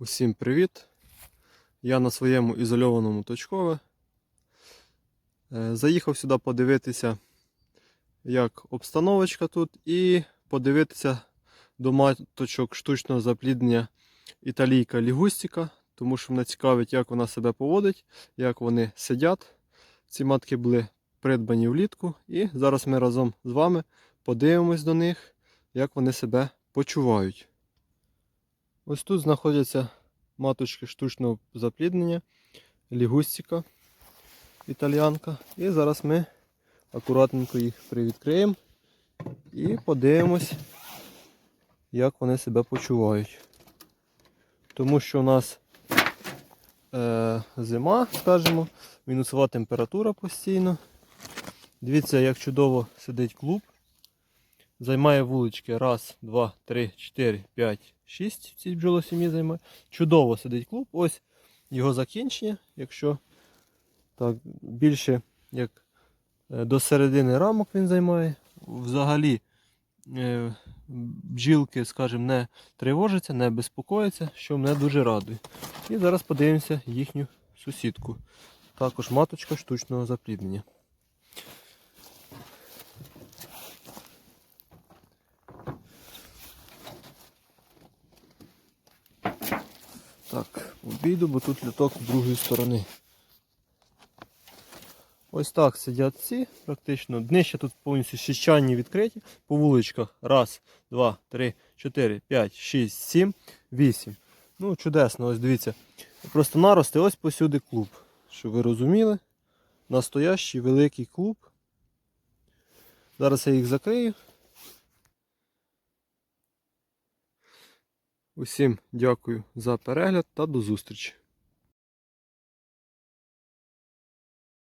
Усім привіт! Я на своєму ізольованому точкове. Е, Заїхав сюди подивитися, як обстановочка тут, і подивитися до маточок штучного запліднення італійка лігустіка, тому що мене цікавить, як вона себе поводить, як вони сидять. Ці матки були придбані влітку, і зараз ми разом з вами подивимось до них, як вони себе почувають. Ось тут знаходяться маточки штучного запліднення, лігустіка італіанка. І зараз ми акуратненько їх привідкриємо і подивимось, як вони себе почувають. Тому що у нас е, зима, скажімо, мінусова температура постійно. Дивіться, як чудово сидить клуб. Займає вулички. Раз, два, три, чотири, п'ять, шість. В цій бджолосім'ї займає. Чудово сидить клуб. Ось його закінчення. Якщо так, більше як е, до середини рамок він займає. Взагалі бджілки, скажімо, не тривожаться, не безпокояться, що мене дуже радує. І зараз подивимося їхню сусідку. Також маточка штучного запліднення. Так, обійду, бо тут люток з другої сторони. Ось так сидять ці, практично. Днище тут повністю щищанні відкриті. По вуличках. Раз, два, три, чотири, п'ять, шість, сім, вісім. Ну, чудесно, ось дивіться. Просто нарости ось посюди клуб. Щоб ви розуміли. Настоящий великий клуб. Зараз я їх закрию. Усім дякую за перегляд та до зустрічі.